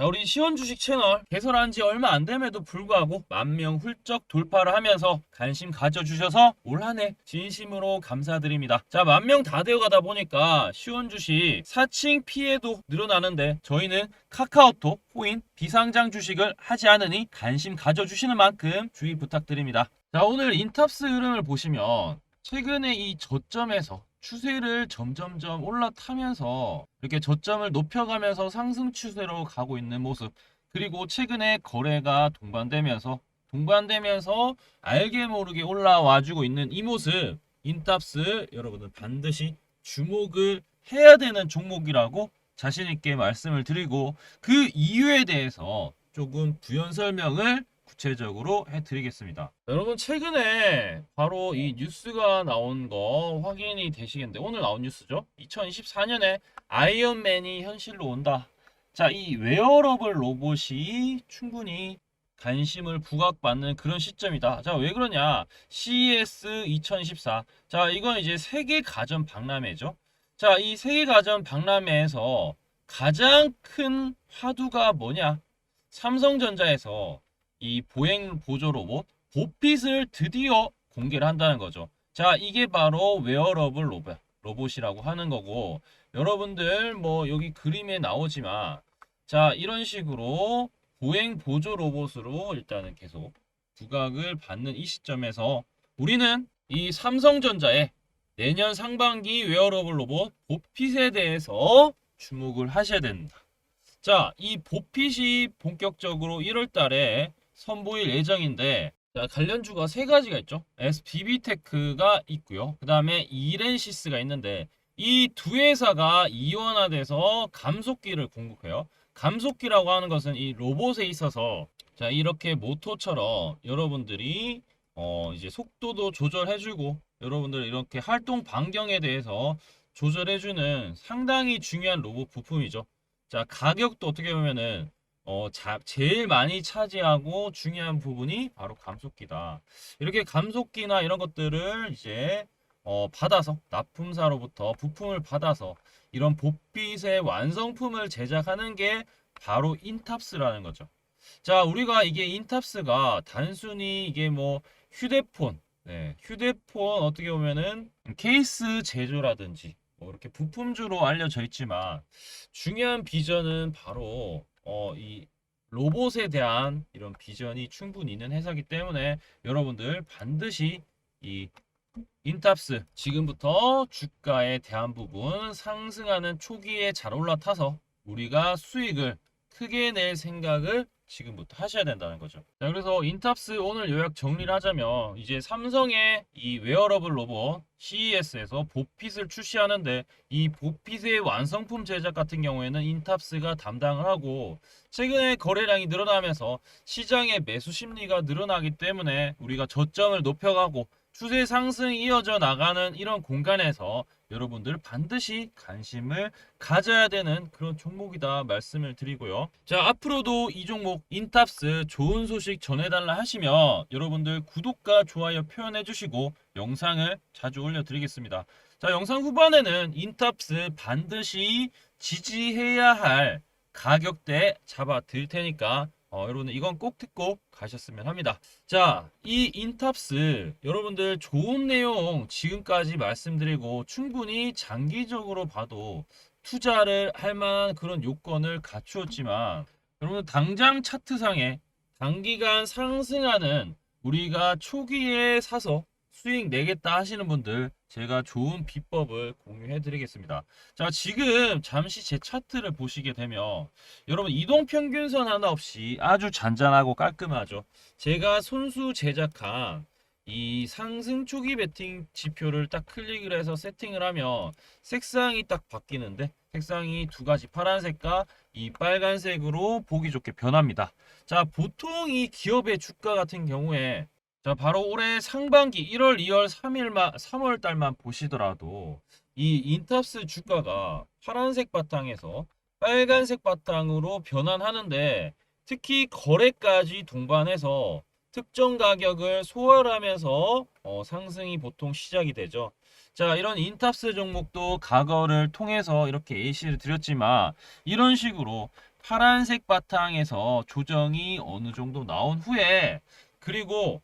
자, 우리 시원 주식 채널 개설한 지 얼마 안 됨에도 불구하고 만 명 훌쩍 돌파를 하면서 관심 가져주셔서 올 한 해 진심으로 감사드립니다. 자, 만 명 다 되어가다 보니까 시원 주식 사칭 피해도 늘어나는데 저희는 카카오톡, 코인, 비상장 주식을 하지 않으니 관심 가져주시는 만큼 주의 부탁드립니다. 자, 오늘 인탑스 흐름을 보시면 최근에 이 저점에서 추세를 점점점 올라타면서 이렇게 저점을 높여가면서 상승 추세로 가고 있는 모습. 그리고 최근에 거래가 동반되면서 동반되면서 알게 모르게 올라와주고 있는 이 모습. 인탑스 여러분은 반드시 주목을 해야 되는 종목이라고 자신 있게 말씀을 드리고 그 이유에 대해서 조금 부연 설명을 구체적으로 해드리겠습니다. 여러분 최근에 바로 이 뉴스가 나온 거 확인이 되시겠는데 오늘 나온 뉴스죠. 2024년에 아이언맨이 현실로 온다. 자, 이 웨어러블 로봇이 충분히 관심을 부각받는 그런 시점이다. 자, 왜 그러냐? CES 2014. 자, 이건 이제 세계 가전 박람회죠. 자, 이 세계 가전 박람회에서 가장 큰 화두가 뭐냐? 삼성전자에서 이 보행 보조 로봇 보핏을 드디어 공개를 한다는 거죠. 자, 이게 바로 웨어러블 로봇, 로봇이라고 하는 거고, 여러분들 뭐 여기 그림에 나오지만, 자, 이런 식으로 보행 보조 로봇으로 일단은 계속 부각을 받는 이 시점에서 우리는 이 삼성전자의 내년 상반기 웨어러블 로봇 보핏에 대해서 주목을 하셔야 된다. 자, 이 보핏이 본격적으로 1월 달에 선보일 예정인데 자, 관련주가 세 가지가 있죠. SBB테크가 있고요. 그 다음에 이렌시스가 있는데 이 두 회사가 이원화돼서 감속기를 공급해요. 감속기라고 하는 것은 이 로봇에 있어서 자 이렇게 모터처럼 여러분들이 어 이제 속도도 조절해주고 여러분들 이렇게 활동 반경에 대해서 조절해주는 상당히 중요한 로봇 부품이죠. 자 가격도 어떻게 보면은 어, 자, 제일 많이 차지하고 중요한 부분이 바로 감속기다. 이렇게 감속기나 이런 것들을 이제 어, 받아서 납품사로부터 부품을 받아서 이런 보핏의 완성품을 제작하는 게 바로 인탑스라는 거죠. 자, 우리가 이게 인탑스가 단순히 이게 뭐 휴대폰, 네, 휴대폰 어떻게 보면은 케이스 제조라든지 뭐 이렇게 부품주로 알려져 있지만 중요한 비전은 바로 어, 이 로봇에 대한 이런 비전이 충분히 있는 회사이기 때문에 여러분들 반드시 이 인탑스 지금부터 주가에 대한 부분 상승하는 초기에 잘 올라타서 우리가 수익을 크게 낼 생각을 지금부터 하셔야 된다는 거죠. 자, 그래서 인탑스 오늘 요약 정리를 하자면 이제 삼성의 이 웨어러블 로봇 CES에서 보핏을 출시하는데 이 보핏의 완성품 제작 같은 경우에는 인탑스가 담당을 하고 최근에 거래량이 늘어나면서 시장의 매수 심리가 늘어나기 때문에 우리가 저점을 높여가고 추세 상승이 이어져 나가는 이런 공간에서 여러분들 반드시 관심을 가져야 되는 그런 종목이다 말씀을 드리고요. 자, 앞으로도 이 종목 인탑스 좋은 소식 전해달라 하시면 여러분들 구독과 좋아요 표현해 주시고 영상을 자주 올려드리겠습니다. 자, 영상 후반에는 인탑스 반드시 지지해야 할 가격대 잡아 드릴 테니까 어, 여러분들 이건 꼭 듣고 가셨으면 합니다. 자, 이 인탑스 여러분들 좋은 내용 지금까지 말씀드리고 충분히 장기적으로 봐도 투자를 할 만한 그런 요건을 갖추었지만 여러분 당장 차트상에 단기간 상승하는 우리가 초기에 사서 수익 내겠다 하시는 분들 제가 좋은 비법을 공유해 드리겠습니다. 자, 지금 잠시 제 차트를 보시게 되면 여러분 이동 평균선 하나 없이 아주 잔잔하고 깔끔하죠. 제가 손수 제작한 이 상승 초기 베팅 지표를 딱 클릭을 해서 세팅을 하면 색상이 딱 바뀌는데 색상이 두 가지 파란색과 이 빨간색으로 보기 좋게 변합니다. 자, 보통 이 기업의 주가 같은 경우에 자, 바로 올해 상반기 1월, 2월, 3일만 3월 달만 보시더라도 이 인탑스 주가가 파란색 바탕에서 빨간색 바탕으로 변환하는데 특히 거래까지 동반해서 특정 가격을 소화하면서 어, 상승이 보통 시작이 되죠. 자, 이런 인탑스 종목도 과거를 통해서 이렇게 예시를 드렸지만 이런 식으로 파란색 바탕에서 조정이 어느 정도 나온 후에 그리고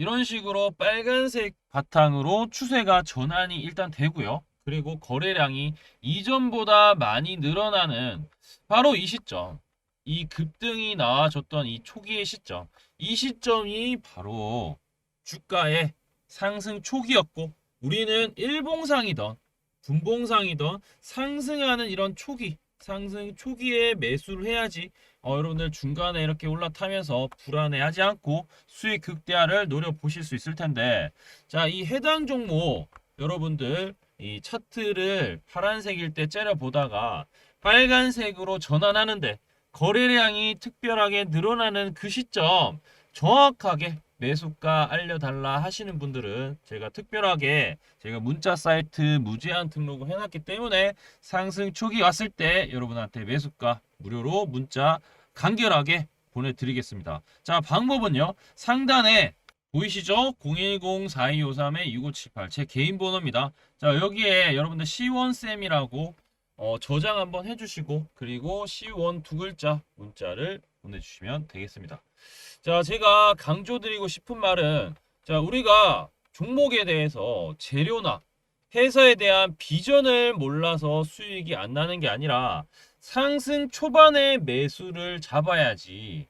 이런 식으로 빨간색 바탕으로 추세가 전환이 일단 되고요. 그리고 거래량이 이전보다 많이 늘어나는 바로 이 시점. 이 급등이 나와줬던 이 초기의 시점. 이 시점이 바로 주가의 상승 초기였고 우리는 일봉상이던 분봉상이던 상승하는 이런 초기 상승 초기에 매수를 해야지. 어, 여러분들 중간에 이렇게 올라타면서 불안해하지 않고 수익 극대화를 노려보실 수 있을 텐데. 자 이 해당 종목 여러분들 이 차트를 파란색일 때 째려보다가 빨간색으로 전환하는데 거래량이 특별하게 늘어나는 그 시점 정확하게 매수가 알려달라 하시는 분들은 제가 특별하게 제가 문자 사이트 무제한 등록을 해놨기 때문에 상승 초기 왔을 때 여러분한테 매수가 무료로 문자 간결하게 보내드리겠습니다. 자 방법은요 상단에 보이시죠? 010-4253-6578 제 개인 번호입니다. 자 여기에 여러분들 시원쌤이라고 어, 저장 한번 해주시고 그리고 시원 두 글자 문자를 보내주시면 되겠습니다. 자 제가 강조드리고 싶은 말은 자 우리가 종목에 대해서 재료나 회사에 대한 비전을 몰라서 수익이 안 나는 게 아니라 상승 초반에 매수를 잡아야지.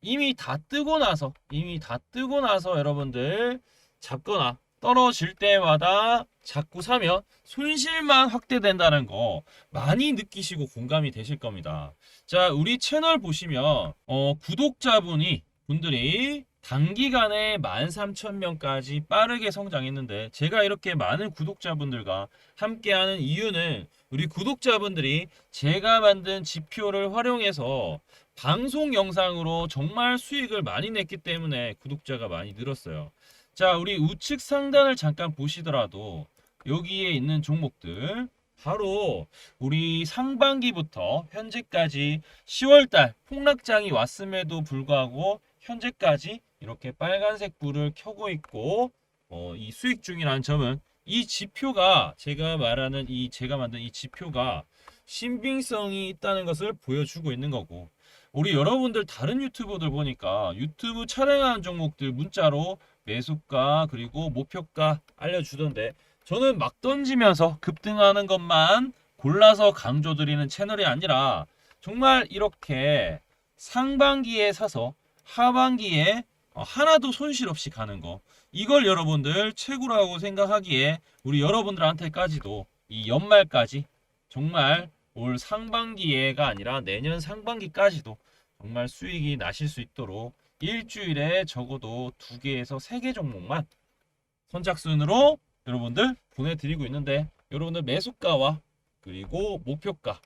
이미 다 뜨고 나서 이미 다 뜨고 나서 여러분들 잡거나 떨어질 때마다 자꾸 사면 손실만 확대된다는 거 많이 느끼시고 공감이 되실 겁니다. 자, 우리 채널 보시면 어, 구독자분이 분들이 단기간에 13,000명까지 빠르게 성장했는데 제가 이렇게 많은 구독자분들과 함께하는 이유는 우리 구독자분들이 제가 만든 지표를 활용해서 방송 영상으로 정말 수익을 많이 냈기 때문에 구독자가 많이 늘었어요. 자, 우리 우측 상단을 잠깐 보시더라도 여기에 있는 종목들 바로 우리 상반기부터 현재까지 10월달 폭락장이 왔음에도 불구하고 현재까지 이렇게 빨간색 불을 켜고 있고 어, 이 수익 중이라는 점은 이 지표가 제가 말하는 이 제가 만든 이 지표가 신빙성이 있다는 것을 보여주고 있는 거고 우리 여러분들 다른 유튜버들 보니까 유튜브 촬영하는 종목들 문자로 매수가 그리고 목표가 알려주던데 저는 막 던지면서 급등하는 것만 골라서 강조드리는 채널이 아니라 정말 이렇게 상반기에 사서 하반기에 어, 하나도 손실 없이 가는 거 이걸 여러분들 최고라고 생각하기에 우리 여러분들한테까지도 이 연말까지 정말 올 상반기에가 아니라 내년 상반기까지도 정말 수익이 나실 수 있도록 일주일에 적어도 두 개에서 세 개 종목만 선착순으로 여러분들 보내드리고 있는데 여러분들 매수가와 그리고 목표가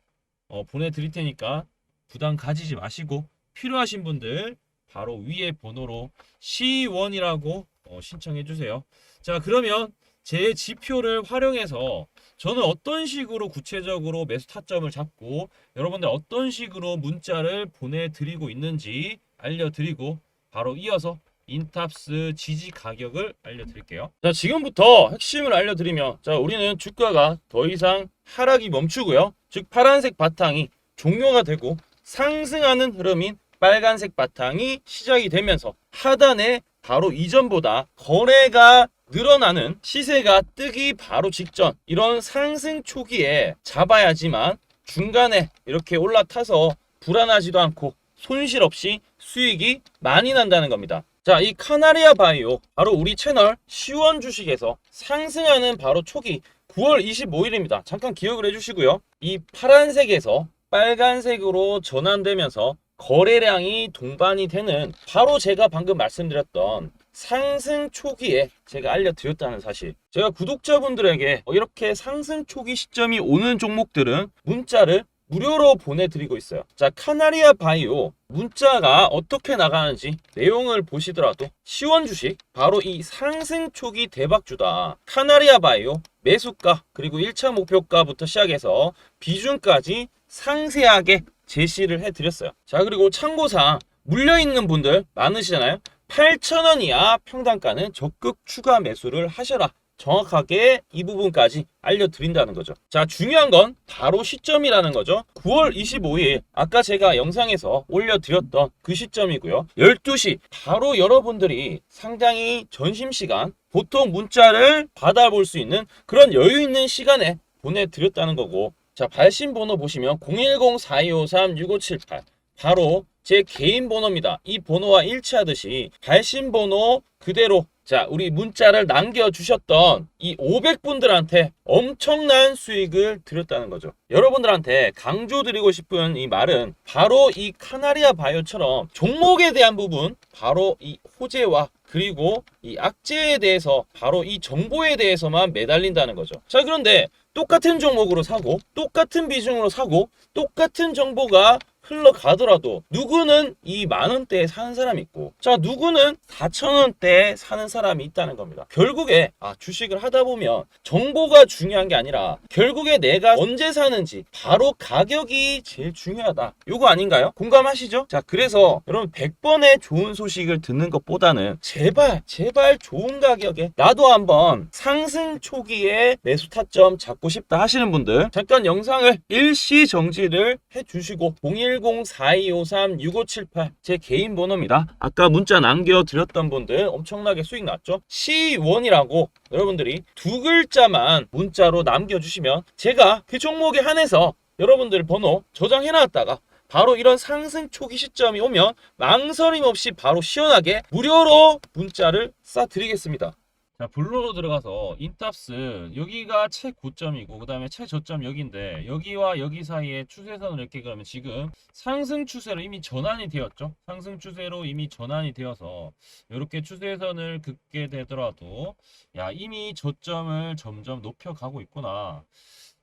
어, 보내드릴 테니까 부담 가지지 마시고 필요하신 분들 바로 위에 번호로 C1이라고 어, 신청해 주세요. 자 그러면 제 지표를 활용해서 저는 어떤 식으로 구체적으로 매수 타점을 잡고 여러분들 어떤 식으로 문자를 보내드리고 있는지 알려드리고 바로 이어서 인탑스 지지 가격을 알려드릴게요. 자 지금부터 핵심을 알려드리면 자 우리는 주가가 더 이상 하락이 멈추고요. 즉 파란색 바탕이 종료가 되고 상승하는 흐름인 빨간색 바탕이 시작이 되면서 하단에 바로 이전보다 거래가 늘어나는 시세가 뜨기 바로 직전 이런 상승 초기에 잡아야지만 중간에 이렇게 올라타서 불안하지도 않고 손실 없이 수익이 많이 난다는 겁니다. 자, 이 카나리아 바이오 바로 우리 채널 시원 주식에서 상승하는 바로 초기 9월 25일입니다. 잠깐 기억을 해주시고요. 이 파란색에서 빨간색으로 전환되면서 거래량이 동반이 되는 바로 제가 방금 말씀드렸던 상승 초기에 제가 알려드렸다는 사실. 제가 구독자분들에게 이렇게 상승 초기 시점이 오는 종목들은 문자를 무료로 보내드리고 있어요. 자, 카나리아 바이오 문자가 어떻게 나가는지 내용을 보시더라도 시원 주식 바로 이 상승 초기 대박주다. 카나리아 바이오 매수가 그리고 1차 목표가부터 시작해서 비중까지 상세하게 제시를 해드렸어요. 자, 그리고 참고사항 물려있는 분들 많으시잖아요. 8,000원 이하 평단가는 적극 추가 매수를 하셔라. 정확하게 이 부분까지 알려드린다는 거죠. 자, 중요한 건 바로 시점이라는 거죠. 9월 25일, 아까 제가 영상에서 올려드렸던 그 시점이고요. 12시, 바로 여러분들이 상당히 점심시간, 보통 문자를 받아볼 수 있는 그런 여유 있는 시간에 보내드렸다는 거고, 자, 발신 번호 보시면 010-4253-6578. 바로 제 개인 번호입니다. 이 번호와 일치하듯이 발신 번호 그대로 자, 우리 문자를 남겨주셨던 이 500분들한테 엄청난 수익을 드렸다는 거죠. 여러분들한테 강조드리고 싶은 이 말은 바로 이 카나리아 바이오처럼 종목에 대한 부분, 바로 이 호재와 그리고 이 악재에 대해서 바로 이 정보에 대해서만 매달린다는 거죠. 자, 그런데 똑같은 종목으로 사고, 똑같은 비중으로 사고, 똑같은 정보가 흘러가더라도 누구는 이 만 원대에 사는 사람이 있고 자 누구는 4천 원대에 사는 사람이 있다는 겁니다. 결국에 아 주식을 하다 보면 정보가 중요한 게 아니라 결국에 내가 언제 사는지 바로 가격이 제일 중요하다. 요거 아닌가요? 공감하시죠? 자 그래서 여러분 100번의 좋은 소식을 듣는 것보다는 제발 제발 좋은 가격에 나도 한번 상승 초기에 매수 타점 잡고 싶다 하시는 분들 잠깐 영상을 일시 정지를 해주시고 010-4253-6578 제 개인 번호입니다. 아까 문자 남겨드렸던 분들 엄청나게 수익 났죠? C1이라고 여러분들이 두 글자만 문자로 남겨주시면 제가 그 종목에 한해서 여러분들 번호 저장해놨다가 바로 이런 상승 초기 시점이 오면 망설임 없이 바로 시원하게 무료로 문자를 쏴드리겠습니다. 자, 블루로 들어가서 인탑스 여기가 최고점이고 그 다음에 최저점 여기인데 여기와 여기 사이에 추세선을 이렇게 그러면 지금 상승 추세로 이미 전환이 되었죠. 상승 추세로 이미 전환이 되어서 이렇게 추세선을 긋게 되더라도 야, 이미 저점을 점점 높여 가고 있구나.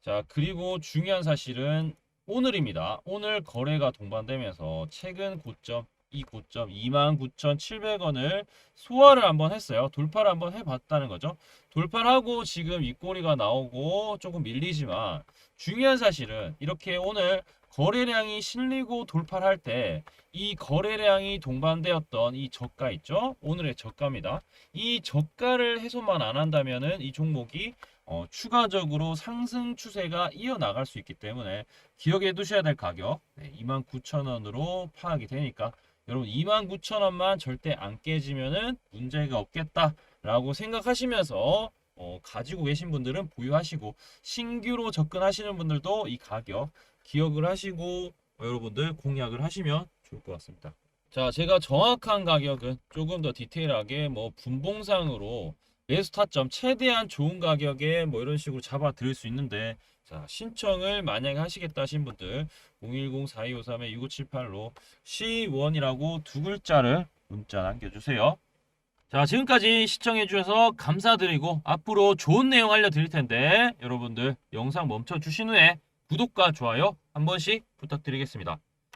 자, 그리고 중요한 사실은 오늘입니다. 오늘 거래가 동반되면서 최근 고점 이 고점 29,700원을 소화를 한번 했어요. 돌파를 한번 해봤다는 거죠. 돌파를 하고 지금 윗꼬리가 나오고 조금 밀리지만 중요한 사실은 이렇게 오늘 거래량이 실리고 돌파를 할 때 이 거래량이 동반되었던 이 저가 있죠? 오늘의 저가입니다. 이 저가를 해소만 안 한다면은 이 종목이 어, 추가적으로 상승 추세가 이어나갈 수 있기 때문에 기억해 두셔야 될 가격 네, 29,000원으로 파악이 되니까 여러분 29,000원만 절대 안 깨지면은 문제가 없겠다라고 생각하시면서 어, 가지고 계신 분들은 보유하시고 신규로 접근하시는 분들도 이 가격 기억을 하시고 여러분들 공략을 하시면 좋을 것 같습니다. 자, 제가 정확한 가격은 조금 더 디테일하게 뭐 분봉상으로 매수 타점 최대한 좋은 가격에 뭐 이런 식으로 잡아 드릴 수 있는데 자, 신청을 만약에 하시겠다 하신 분들 010-4253-6578로 C1이라고 두 글자를 문자 남겨주세요. 자, 지금까지 시청해주셔서 감사드리고 앞으로 좋은 내용 알려드릴 텐데 여러분들 영상 멈춰 주신 후에 구독과 좋아요 한 번씩 부탁드리겠습니다.